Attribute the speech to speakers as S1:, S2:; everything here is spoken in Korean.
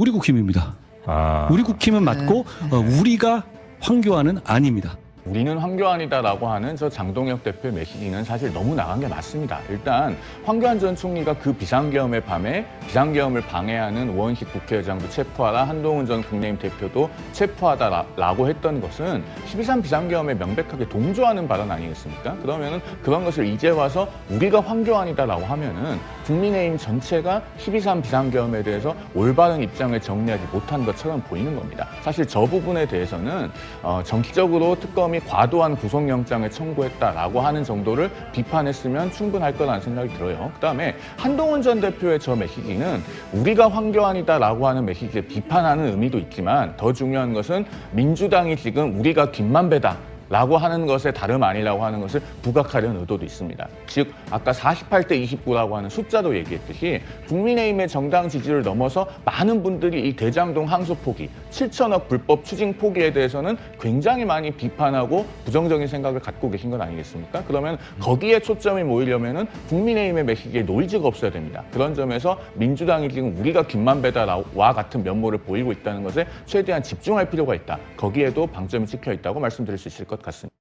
S1: 우리 국힘입니다.
S2: 아.
S1: 우리 국힘은 맞고 어, 우리가 황교안은 아닙니다.
S3: 우리는 황교안이다라고 하는 저 장동혁 대표의 메시지는 사실 너무 나간 게 맞습니다. 일단 황교안 전 총리가 그 비상계엄의 밤에 비상계엄을 방해하는 우원식 국회의장도 체포하라, 한동훈 전 국민의힘 대표도 체포하다라고 했던 것은 12.3 비상계엄에 명백하게 동조하는 발언 아니겠습니까? 그러면은 그런 것을 이제 와서 우리가 황교안이다라고 하면은 국민의힘 전체가 12.3 비상계엄에 대해서 올바른 입장을 정리하지 못한 것처럼 보이는 겁니다. 사실 저 부분에 대해서는 어, 정치적으로 특검이 과도한 구속영장을 청구했다라고 하는 정도를 비판했으면 충분할 거라는 생각이 들어요. 그다음에 한동훈 전 대표의 저 메시지는 우리가 황교안이다라고 하는 메시지에 비판하는 의미도 있지만 더 중요한 것은 민주당이 지금 우리가 김만배다. 라고 하는 것에 다름 아니라고 하는 것을 부각하려는 의도도 있습니다. 즉 아까 48대 29라고 하는 숫자도 얘기했듯이 국민의힘의 정당 지지를 넘어서 많은 분들이 이 대장동 항소 포기, 7천억 불법 추징 포기에 대해서는 굉장히 많이 비판하고 부정적인 생각을 갖고 계신 건 아니겠습니까? 그러면 거기에 초점이 모이려면은 국민의힘의 메시지에 노이즈가 없어야 됩니다. 그런 점에서 민주당이 지금 우리가 김만배다와 같은 면모를 보이고 있다는 것에 최대한 집중할 필요가 있다. 거기에도 방점이 찍혀 있다고 말씀드릴 수 있을 것 같습니다.